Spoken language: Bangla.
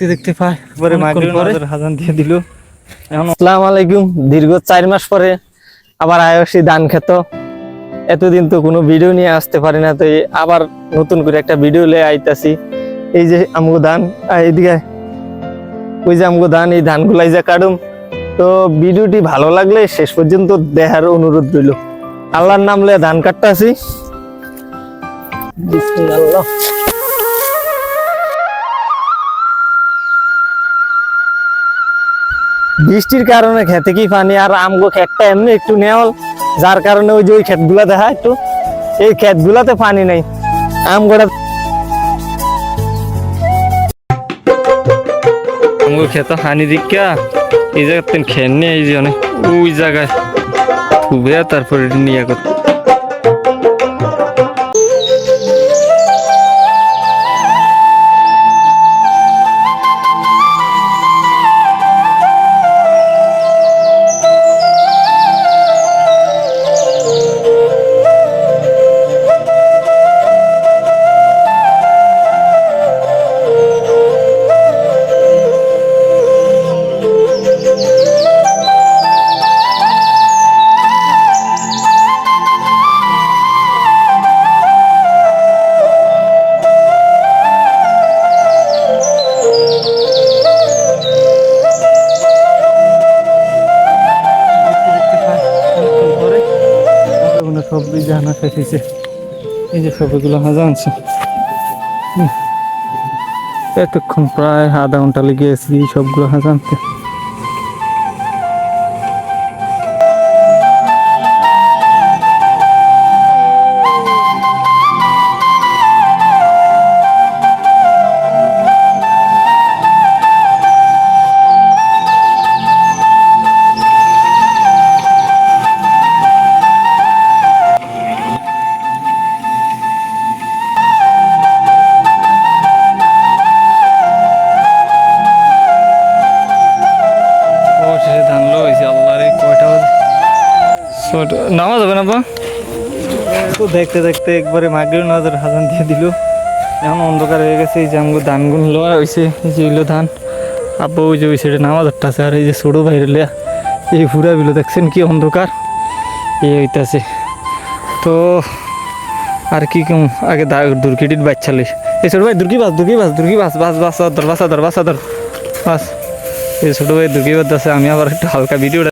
দেখতে দেখতে পাই পরে। হাজান দিয়ে দিল। আসসালামু আলাইকুম। দীর্ঘ চার মাস পরে আবার আয়সি ধান খেত। এতদিন তো কোনো ভিডিও নিয়ে আসতে পারি না তো আবার নতুন করে একটা ভিডিও লিয়ে আইতাছি। এই যে আমগো ধান আয়। ওই যে আমগো ধান এই ধানগুলাই যে কাটুম। তো ভিডিওটি ভালো লাগলে শেষ পর্যন্ত দেখার অনুরোধ রইল। আল্লাহর নাম লে ধান কাটতে আসি বিসমিল্লাহ। বৃষ্টির কারণে খেতে কি পানি? আর আমগো খেতটা এমনি একটু নেওয়াল, যার কারণে ওই যে ওই খেতগুলা দেখা একটু, এই খেতগুলাতে পানি নেই। আমগোটা আমগো খেতে হানি দিকা এই জায়গাতে খেন নিয়ে এই যে অনেক ওই জায়গায় খুবই তারপরে নিয়ে করতে সব জানা শেষেছে এই যে সবগুলো হাজা আনছে। এতক্ষণ প্রায় আধা ঘণ্টা লেগে গেছি সবগুলো হাজা আনতে। অবশেষে ধান হয়েছে আল্লাহ রে কয়টা বাজে নামা যাবে না বা তো দেখতে দেখতে একবারে মাগরিব নাজার হাজান দিয়ে দিল এখন অন্ধকার হয়ে গেছে এই যে আমগো ধানগুলো লোয়া হয়েছে এই ধান আব্বা ওই যে ওই সাইডে নামাজ আছে আর এই যে ছোটো বাইরে লিয়া এই ঘুরা বিলো দেখছেন কি অন্ধকার এই হইতাছে তো আর কি কম আগে দুর্কিটির বাচ্চা লই এই ছোট ভাই দুর্কি বাস দুর্কি বাস দুর্কি বাস বাস বাস আদর বাস আদর বাস আদর বাস এই ছোট ভাই দুর্কি বাস আছে আমি আবার একটু হালকা ভিডিওটা